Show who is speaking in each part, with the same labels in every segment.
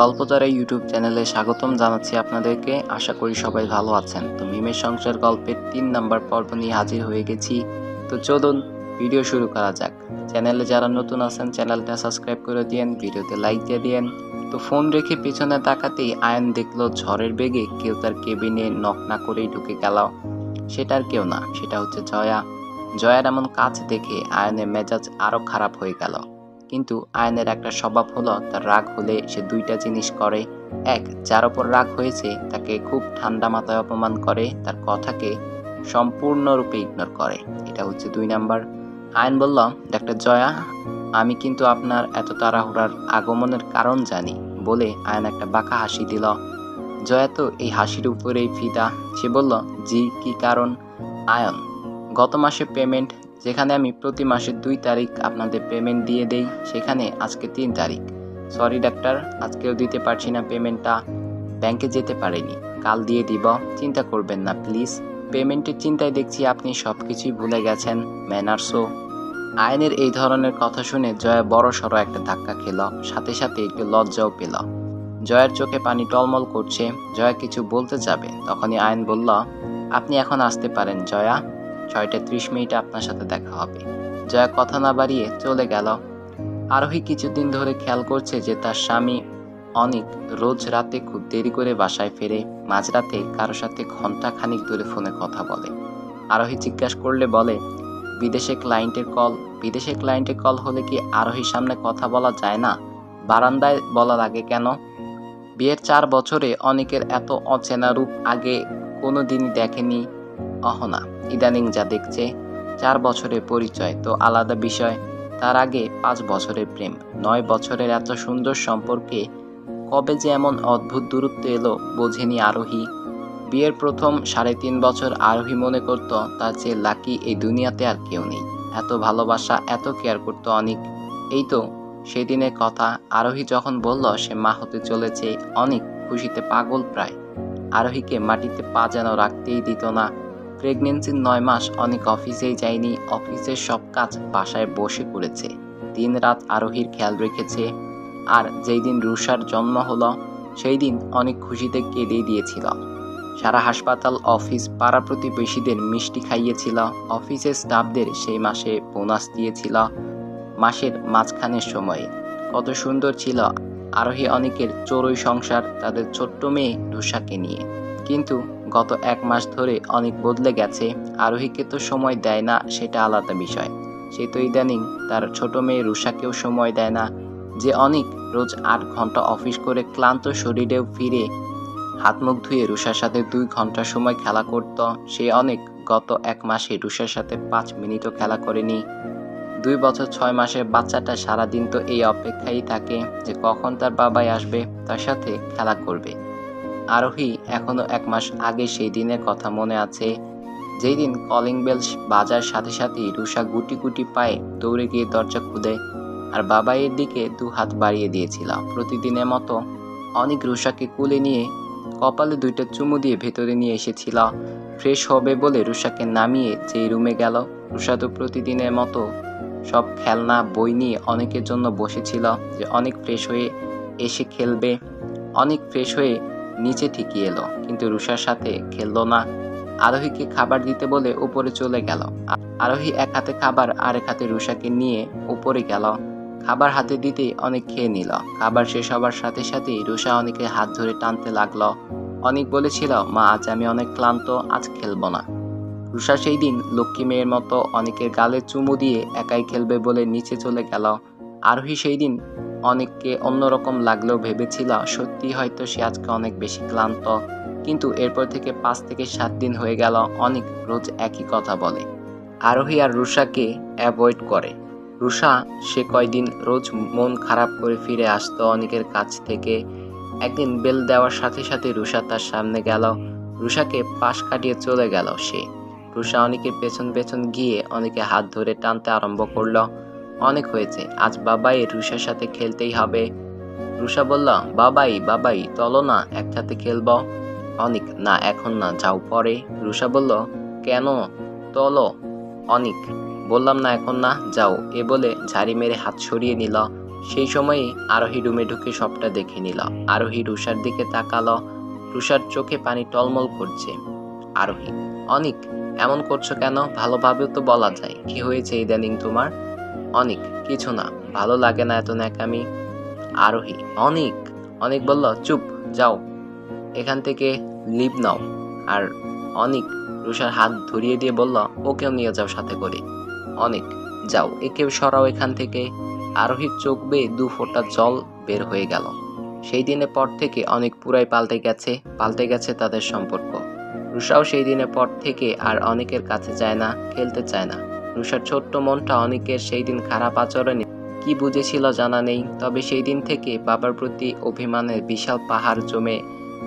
Speaker 1: গল্পতারা YouTube চ্যানেলে স্বাগতম জানাচ্ছি আপনাদেরকে। আশা করি সবাই ভালো আছেন। তো মিমের সংসার গল্পের তিন নাম্বার পর্ব নিয়ে হাজির হয়ে গেছি। তো চলুন, ভিডিও শুরু করা যাক। চ্যানেলে যারা নতুন আছেন, চ্যানেলটা সাবস্ক্রাইব করে দিয়েন, ভিডিওতে লাইক দিয়ে দিয়েন। তো ফোন রেখে পেছনে তাকাতেই আয়ন দেখল ঝড়ের বেগে কেউ তার কেবিনে নক না করেই ঢুকে গেল। সেটার কেউ না, সেটা হচ্ছে জয়া। জয়ার এমন কাজ দেখে আয়নের মেজাজ আরও খারাপ হয়ে গেল। কিন্তু আয়নের একটা স্বভাব হলো, তার রাগ হলে সে দুইটা জিনিস করে। এক, যার ওপর রাগ হয়েছে, তাকে খুব ঠান্ডা মাথায় অপমান করে, তার কথাকে সম্পূর্ণরূপে ইগনোর করে। এটা হচ্ছে দুই নাম্বার। আয়ন বলল, ডাক্তার জয়া, আমি কিন্তু আপনার এত তাড়াহুড়ার আগমনের কারণ জানি। বলে আয়ন একটা বাঁকা হাসি দিল। জয়া তো এই হাসির উপরেই ফিদা। সে বলল, জি, কি কারণ? আয়ন, গত মাসে পেমেন্ট যেখানে আমি প্রতি মাসের দুই তারিখ আপনাদের পেমেন্ট দিয়ে দেই, সেখানে আজকে তিন তারিখ। সরি ডাক্তার আজকেও দিতে পারছি না পেমেন্টটা ব্যাংকে যেতে পারিনি। কাল দিয়ে দিব। চিন্তা করবেন না প্লিজ পেমেন্টের চিন্তায় দেখছি আপনি সব কিছুই ভুলে গেছেন ম্যানার্সও আইনের এই ধরনের কথা শুনে জয়া বড় সড়ো একটা ধাক্কা খেল। সাথে সাথে একটু লজ্জাও পেল। জয়ার চোখে পানি টলমল করছে। জয়া কিছু বলতে যাবে। তখনই আয়ন বলল, আপনি এখন আসতে পারেন, জয়া। ছয়টা ত্রিশ মিনিটে আপনার সাথে দেখা হবে। জয়া কথা না বাড়িয়ে চলে গেল। আরোহী কিছুদিন ধরে খেয়াল করছে যে তার স্বামী অনেক রোজ রাতে খুব দেরি করে বাসায় ফেরে, মাঝরাতে কারও সাথে ঘণ্টা খানিক দূরে ফোনে কথা বলে। আরোহী জিজ্ঞাসা করলে বলে, বিদেশে ক্লায়েন্টের কল বিদেশে ক্লায়েন্টের কল হলে কি আরোহীর সামনে কথা বলা যায় না? বারান্দায় বলা লাগে কেন? বিয়ের চার বছরে অনেকের এত অচেনা রূপ আগে কোনো দিনই দেখেনি অহনা। ইদানিং যা দেখছে, চার বছরের পরিচয় তো আলাদা বিষয়। তার আগে পাঁচ বছরের প্রেম, নয় বছরের এত সুন্দর সম্পর্কে কবে যে এমন অদ্ভুত দূরত্ব এলো বোঝেনি আরোহী। বিয়ের প্রথম সাড়ে তিন বছর আরোহী মনে করত, তার চেয়ে লাকি এই দুনিয়াতে আর কেউ নেই। এত ভালোবাসা, এত কেয়ার করতো অনেক। এই তো সেদিনের কথা, আরোহী যখন বলল সে মা হতে চলেছে, অনেক খুশিতে পাগল প্রায়। আরোহীকে মাটিতে পা যেন রাখতেই দিত না। প্রেগনেন্সির নয় মাস অনেক অফিসেই যায়নি, অফিসের সব কাজ বাসায় বসে করেছে। দিন রাত আরোহীর খেয়াল রেখেছে। আর যেই দিন রুষার জন্ম হলো, সেই দিন অনেক খুশিতে কেঁদে দিয়েছিল। সারা হাসপাতাল, অফিস, পাড়া প্রতিবেশীদের মিষ্টি খাইয়েছিল। অফিসের স্টাফদের সেই মাসে বোনাস দিয়েছিল। মাসের মাঝখানের সময়ে। কত সুন্দর ছিল আরোহী অনেকের চড়ুই সংসার, তাদের ছোট্ট মেয়ে রুষাকে নিয়ে। কিন্তু গত এক মাস ধরে অনেক বদলে গেছে। আরোহীকে তো সময় দেয় না, সেটা আলাদা বিষয়। সে তো ইদানিং তার ছোট মেয়ে রুষাকেও সময় দেয় না। যে অনেক রোজ আট ঘণ্টা অফিস করে ক্লান্ত শরীরেও ফিরে। হাত মুখ ধুয়ে রুষার সাথে দুই ঘণ্টা সময় খেলা করত। সে অনেক গত এক মাসে রুষার সাথে পাঁচ মিনিটও খেলা করেনি। দুই বছর ছয় মাসের বাচ্চাটা সারাদিন তো এই অপেক্ষাই থাকে যে কখন তার বাবাই আসবে, তার সাথে খেলা করবে। আরোহী এখনও এক মাস আগে সেই দিনের কথা মনে আছে। যেই দিন কলিং বেল বাজার সাথে সাথেই রুষা গুটি গুটি পায়ে দৌড়ে গিয়ে দরজা খুদে আর বাবাইয়ের দিকে দু হাত বাড়িয়ে দিয়েছিল। প্রতিদিনের মতো অনেক রুষাকে কুলে নিয়ে কপালে দুইটা চুমু দিয়ে ভেতরে নিয়ে এসেছিল। ফ্রেশ হবে বলে রুষাকে নামিয়ে যেই রুমে গেল রুষা তো প্রতিদিনের মতো সব খেলনা, বই নিয়ে অনেকের জন্য বসেছিল যে অনেক ফ্রেশ হয়ে এসে খেলবে। অনেক ফ্রেশ হয়ে নিচে ঠিকই এলো, কিন্তু রুষার সাথে খেললো না। আরোহীকে খাবার দিতে বলে উপরে চলে গেল। আরোহী এক হাতে খাবার আর এক হাতে রুষাকে নিয়ে উপরে গেল। খাবার হাতে দিতে অনেক খেয়ে নিল। খাবার শেষ হবার সাথে সাথেই রুষা অনেকের হাত ধরে টানতে লাগল। অনেক বলেছিল, মা, আজ আমি অনেক ক্লান্ত, আজ খেলব না। রুষা সেই দিন লক্ষ্মী মেয়ের মতো অনেকের গালে চুমু দিয়ে একাই খেলবে বলে নিচে চলে গেল। আরোহী সেই দিন অনেককে অন্যরকম লাগলেও ভেবেছিল, সত্যি হয়তো সে আজকে অনেক বেশি ক্লান্ত। কিন্তু এরপর থেকে পাঁচ থেকে সাত দিন হয়ে গেল, অনেক রোজ একই কথা বলে। আরোহী আর রুষাকে অ্যাভয়েড করে। রুষা সে কয়দিন রোজ মন খারাপ করে ফিরে আসতো অনেকের কাছ থেকে। একদিন বেল দেওয়ার সাথে সাথে রুষা তার সামনে গেল। রুষাকে পাশ কাটিয়ে চলে গেল সে। রুষা অনেকের পেছন পেছন গিয়ে অনেকে হাত ধরে টানতে আরম্ভ করল। অনেক হয়েছে। আজ বাবাই রুষার সাথে খেলতেই হবে। রুষা বলল, বাবাই বাবাই, চলো না, একসাথে খেলব। অনিক, না, এখন না, যাও পরে। রুষা বলল, কেন? চলো। অনিক, বললাম না, এখন না, যাও। এ বলে ঝাড়ি মেরে হাত সরিয়ে নিল। সেই সময়ে আরোহী রুমে ঢুকে সবটা দেখে নিল। আরোহী রুষার দিকে তাকালো। রুষার চোখে পানি টলমল করছে। আরোহী, অনিক, এমন করছ কেন? ভালোভাবেও তো বলা যায়। কি হয়েছে ইদানিং তোমার? অনিক কিছু না, ভালো লাগে না এত ন্যাকামি। আরোহী, অনিক অনিক বলল, চুপ, যাও। এখান থেকে লিভ নাও। আর অনিক রুষার হাত ধরিয়ে দিয়ে বলল, ওকেও নিয়ে যাও সাথে করে। অনেক, যাও, একে সরাও এখান থেকে। আরোহীর চোখ বেয়ে দু ফোঁটা জল বের হয়ে গেল। সেই দিনের পর থেকে অনেক পুরাই পাল্টে গেছে পাল্টে গেছে তাদের সম্পর্ক। রুষাও সেই দিনের পর থেকে আর অনেকের কাছে যায় না, খেলতে চায় না। রুষার ছোট্ট মনটা অনেকের সেই দিন খারাপ আচরণে কি বুঝেছিল জানা নেই, তবে সেই দিন থেকে বাবার প্রতি অভিমানের বিশাল পাহাড় জমে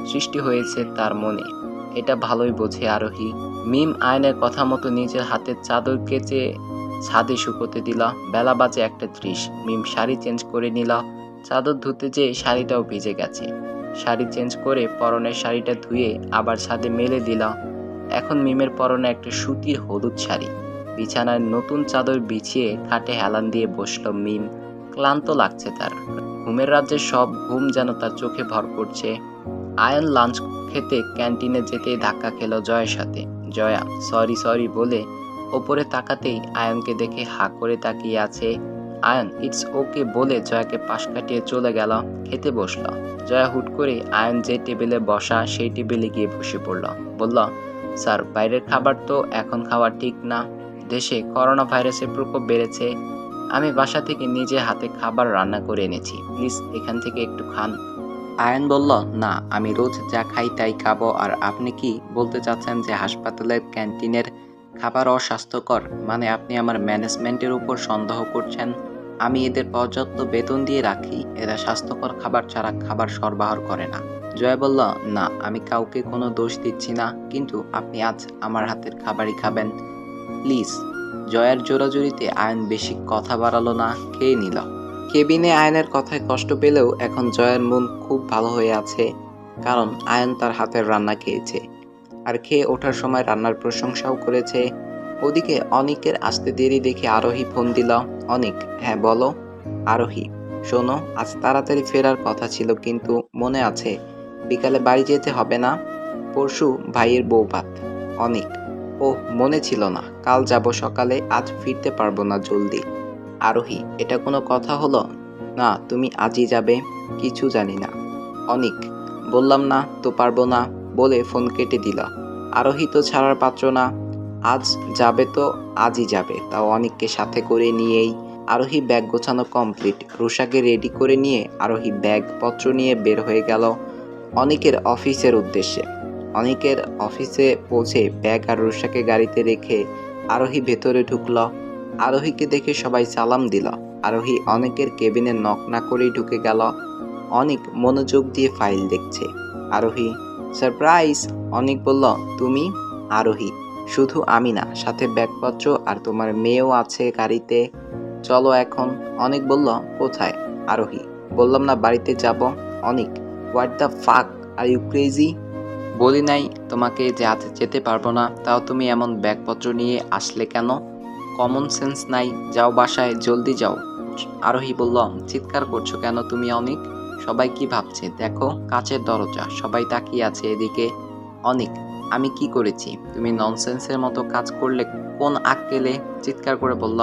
Speaker 1: সৃষ্টি হয়েছে তার মনে। এটা ভালোই বোঝে আরোহী। মিম আয়নের কথা মতো নিজের হাতের চাদর কেচে ছাদে শুকোতে দিল। বেলা বাজে একটা ত্রিশ। মিম শাড়ি চেঞ্জ করে নিল। চাদর ধুতে যেয়ে শাড়িটাও ভিজে গেছে। শাড়ি চেঞ্জ করে পরনের শাড়িটা ধুয়ে আবার ছাদে মেলে দিল। এখন মিমের পরনে একটা সুতির হলুদ শাড়ি। বিছানায় নতুন চাদর বিছিয়ে খাটে হেলান দিয়ে বসল মিম। ক্লান্ত লাগছে তার। ঘুমের রাজ্যে সব ঘুম যেন তার চোখে ভর করছে। আয়ন লাঞ্চ খেতে ক্যান্টিনে যেতেই ধাক্কা খেল জয়ের সাথে। জয়া, সরি সরি বলে ওপরে তাকাতেই আয়নকে দেখে হা করে তাকিয়ে আছে। আয়ন, ইটস ওকে বলে জয়াকে পাশ কাটিয়ে চলে গেল, খেতে বসল। জয়া হুট করে আয়ন যে টেবিলে বসা সেই টেবিলে গিয়ে বসে পড়ল। বলল, স্যার, বাইরের খাবার তো এখন খাওয়া ঠিক না। দেশে করোনা ভাইরাসের প্রকোপ বেড়েছে, আমি বাসা থেকে নিজে হাতে খাবার রান্না করে এনেছি। প্লিজ, এখান থেকে একটু খান। আয়ন বলল না, আমি রোজ যা খাই তাই খাব, আর আপনি কি বলতে চাচ্ছেন যে হাসপাতালের ক্যান্টিনের খাবার অস্বাস্থ্যকর? মানে আপনি আমার ম্যানেজমেন্টের উপর সন্দেহ করছেন? আমি এদের পর্যাপ্ত বেতন দিয়ে রাখি, এরা স্বাস্থ্যকর খাবার ছাড়া খাবার সরবরাহ করে না। জয় বলল না, আমি কাউকে কোনো দোষ দিচ্ছি না, কিন্তু আপনি আজ আমার হাতের খাবারই খাবেন। প্লিজ, জয়ের জোরাজুরিতে আয়ন বেশি কথা বাড়ালো না, খেয়ে নিল। কেবিনে আয়নের কথায় কষ্ট পেলেও এখন জয়ের মন খুব ভালো হয়ে আছে, কারণ আয়ন তার হাতের রান্না খেয়েছে। আর খেয়ে ওঠার সময় রান্নার প্রশংসাও করেছে। ওদিকে অনিকের আসতে দেরি দেখে আরোহী ফোন দিল, অনিক হ্যাঁ বলো। আরোহী, শোনো, আজ তাড়াতাড়ি ফেরার কথা ছিল, কিন্তু মনে আছে, বিকালে বাড়ি যেতে হবে না? পরশু ভাইয়ের বউ ভাত অনিক ও মনে ছিল না। কাল যাব সকালে, আজ ফিরতে পারব না জলদি। আরোহী, এটা কোনো কথা হলো? না, তুমি আজই যাবে। কিছু জানি না। অনিক, বললাম না তো পারব না বলে ফোন কেটে দিল। আরোহী তো ছাড়ার পাত্র না। আজ যাবে তো, আজই যাবে। তাও অনিককে সাথে করে নিয়েই। আরোহী ব্যাগ গোছানো কমপ্লিট। রুষাকে রেডি করে নিয়ে আরোহী ব্যাগ পত্র নিয়ে বের হয়ে গেল অনিকের অফিসের উদ্দেশ্যে। অনিকের অফিসে পৌঁছে ব্যাগ আর রুষাকে গাড়িতে রেখে আরোহী ভেতরে ঢুকল। আরোহীকে দেখে সবাই সালাম দিল। আরোহী অনেকের কেবিনে নক না করেই ঢুকে গেল। অনেক মনোযোগ দিয়ে ফাইল দেখছে। আরোহী, সারপ্রাইজ! অনেক বলল, তুমি? আরোহী, শুধু আমি না, সাথে ব্যাগপত্র আর তোমার মেয়েও আছে গাড়িতে। চলো এখন। অনেক বলল, কোথায়? আরোহী, বললাম না বাড়িতে যাব। অনেক, what the fuck, are you crazy? বলি নাই, তোমাকে যে যেতে পারব না, তাও তুমি এমন ব্যাগপত্র নিয়ে আসলে কেন? কমন সেন্স নাই, যাও বাসায়, জলদি যাও। আরোহী বলল, চিৎকার করছ কেন তুমি, অনেক? সবাই কি ভাবছে? দেখো, কাচের দরজা, সবাই তাকিয়ে আছে এদিকে। অনেক, আমি কি করেছি? তুমি ননসেন্সের মতো কাজ করলে কোন আক্কেলে? চিৎকার করে বলল,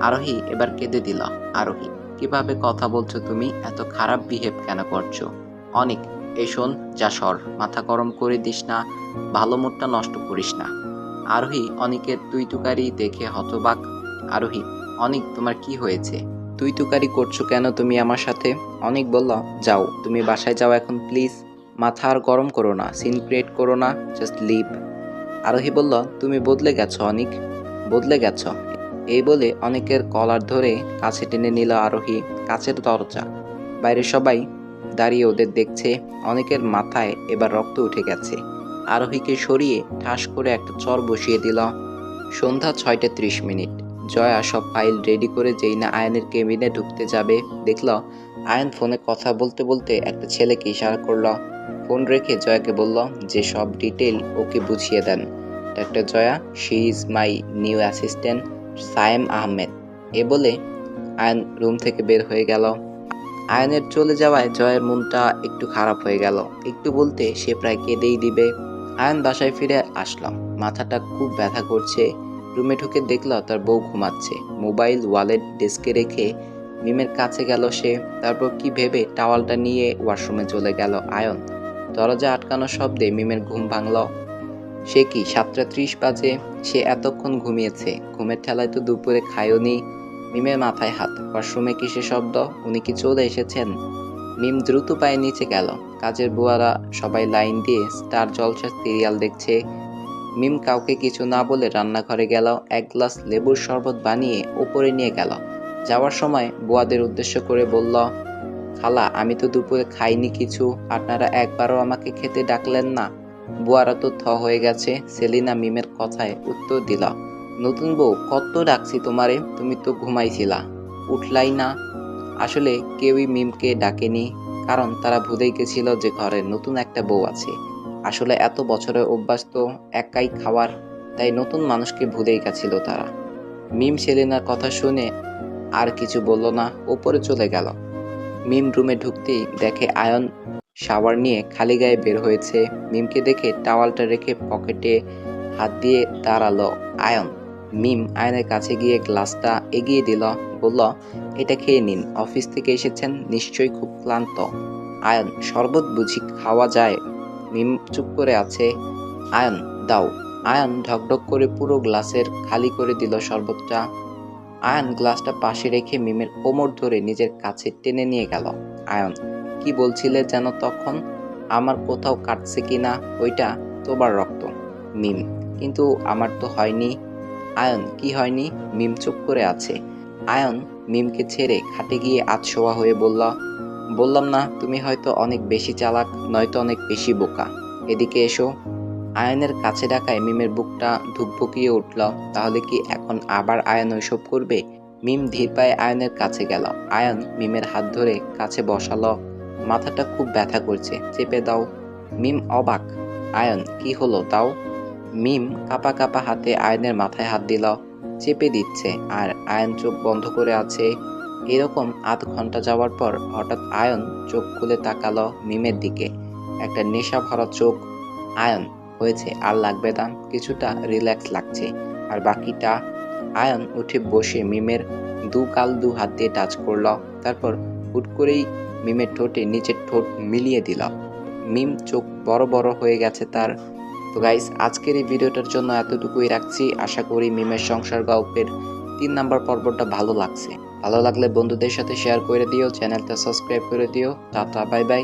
Speaker 1: আরোহী, এবার কেঁদে দিল, আরোহী। কীভাবে কথা বলছো তুমি? এত খারাপ বিহেভ কেন করছ? অনেক এই শোন, যা সর, মাথা গরম করে দিস না, ভালো মুডটা নষ্ট করিস না। আরোহী অনেকের তুই তুকারি দেখে হতবাক। আরোহী, অনেক, তোমার কি হয়েছে? তুই তুকারি করছ কেন তুমি আমার সাথে? অনেক বলল, যাও, তুমি বাসায় যাও এখন, প্লিজ। মাথা আর গরম করো না, সিন ক্রিয়েট করো না, জাস্ট লিভ। আরোহী বলল, তুমি বদলে গেছো, অনেক। বদলে গেছো। এই বলে অনেকের কলার ধরে কাছে টেনে নিল আরোহী, কাছের দরজা। বাইরে সবাই দাঁড়িয়ে ওদের দেখছে অনেকের মাথায় এবার রক্ত উঠে গেছে। আরোহীকে সরিয়ে ঠাস করে একটা চর বসিয়ে দিল। সন্ধ্যা ছয়টা ত্রিশ মিনিট। জয়া সব ফাইল রেডি করে যেই না আয়নের কেবিনে ঢুকতে যাবে। দেখল আয়ন ফোনে কথা বলতে বলতে একটা ছেলেকে ইশারা করল। ফোন রেখে জয়াকে বলল, যে সব ডিটেল ওকে বুঝিয়ে দেন। Doctor Joya she is my new assistant Sayem Ahmed. এ বলে আয়ন রুম থেকে বের হয়ে গেল। আয়নের চলে যাওয়ায় জয়ের মনটা একটু খারাপ হয়ে গেল। একটু বলতে সে প্রায় কেঁদেই দিবে। আয়ন বাসায় ফিরে আসলাম। মাথাটা খুব ব্যথা করছে। রুমে ঢুকে দেখল তার বউ ঘুমাচ্ছে। মোবাইল, ওয়ালেট, ডেস্কে রেখে মিমের কাছে গেল সে। তারপর কি ভেবে টাওয়ালটা নিয়ে ওয়াশরুমে চলে গেল আয়ন। দরজা আটকানোর শব্দে মিমের ঘুম ভাঙল। সে কি সাতটা ত্রিশ বাজে? সে এতক্ষণ ঘুমিয়েছে। ঘুমের ঠেলায় তো দুপুরে খায়ওনি মিমের মাথায় হাত, ওয়াশরুমে কিসে শব্দ? উনি কি চলে এসেছেন? মিম দ্রুত পায়ে নিচে গেল। কাজের বুয়ারা সবাই লাইন দিয়ে স্টার জলসা সিরিয়াল দেখছে। মিম কাউকে কিছু না বলে রান্নাঘরে গেল, এক গ্লাস লেবুর শরবত বানিয়ে উপরে নিয়ে গেল। যাওয়ার সময় বুয়াদের উদ্দেশ্য করে বলল, খালা, আমি তো দুপুরে খাইনি কিছু, আপনারা একবারও আমাকে খেতে ডাকলেন না? বুয়ারা তো থ হয়ে গেছে, সেলিনা মিমের কথায় উত্তর দিল নতুন বউ কত ডাকছি তোমারে, তুমি তো ঘুমাইছিলা। উঠলাই না। আসলে কেউই মিমকে ডাকেনি, কারণ তারা ভুলেই গেছিল যে ঘরে নতুন একটা বউ আছে। আসলে এত বছরের অভ্যাস তো একাই খাওয়ার, তাই নতুন মানুষকে ভুলেই গেছিল তারা। মিম সেলিনার কথা শুনে আর কিছু বলল না, ওপরে চলে গেল। মিম রুমে ঢুকতেই দেখে আয়ন শাওয়ার নিয়ে খালি গায়ে বের হয়েছে। মিমকে দেখে টাওয়ালটা রেখে পকেটে হাত দিয়ে দাঁড়াল আয়ন। মিম আয়নের কাছে গিয়ে গ্লাসটা এগিয়ে দিল, বলল, এটা খেয়ে নিন, অফিস থেকে এসেছেন, নিশ্চয়ই খুব ক্লান্ত। আয়ন, শরবত বুঝি খাওয়া যায়? মিম চুপ করে আছে। আয়ন, দাও। আয়ন ঢকঢক করে পুরো গ্লাসের খালি করে দিল শরবতটা। আয়ন গ্লাসটা পাশে রেখে মিমের কোমর ধরে নিজের কাছে টেনে নিয়ে গেল। আয়ন, কি বলছিলে যেন তখন? আমার কোথাও কাটছে কিনা ওইটা তোমার রক্ত। মিম, কিন্তু আমার তো হয়নি। আয়ন, কি হয়নি? মিম চুপ করে আছে। আয়ন মিমকে ছেড়ে খাটে গিয়ে আতশোয়া হয়ে বলল, বললাম না, তুমি হয়তো অনেক বেশি চালাক, নয়তো অনেক বেশি বোকা। এদিকে এসো। আয়নের কাছে ডাকায় মিমের বুকটা ধুকভুকিয়ে উঠল। তাহলে কি এখন আবার আয়ন ওইসব করবে? মিম ধীর পায়ে আয়নের কাছে গেল। আয়ন মিমের হাত ধরে কাছে বসালো। মাথাটা খুব ব্যথা করছে। চেপে দাও। মিম অবাক। আয়ন, কি হলো? তাও মিম কাপা কাপা হাতে আয়নের মাথায় হাত দিল, চেপে দিচ্ছে আর আয়ন চোখ বন্ধ করে আছে। এরকম আধ ঘণ্টা যাওয়ার পর হঠাৎ আয়ন চোখ খুলে তাকালো মিমের দিকে। একটা নেশা ভরা চোখ। আয়ন, হয়েছে, আর লাগবে না, কিছুটা রিল্যাক্স লাগছে। আর বাকিটা? আয়ন উঠে বসে মিমের দু কাল দু হাত দিয়ে টাচ করল, তারপর হুট করেই মিমের ঠোঁটে নিচের ঠোঁট মিলিয়ে দিল। মিম চোখ বড় বড় হয়ে গেছে তার তো গাইস আজকের এই ভিডিওটার জন্য এতটুকুই রাখছি। আশা করি মিমের সংসার গল্পের তিন নাম্বার পর্বটা ভালো লাগছে। ভালো লাগলে বন্ধুদের সাথে শেয়ার করে দিও, চ্যানেলটা সাবস্ক্রাইব করে দিও। টাটা বাই বাই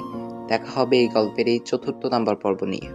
Speaker 1: দেখা হবে এই গল্পের এই চতুর্থ নাম্বার পর্ব নিয়ে।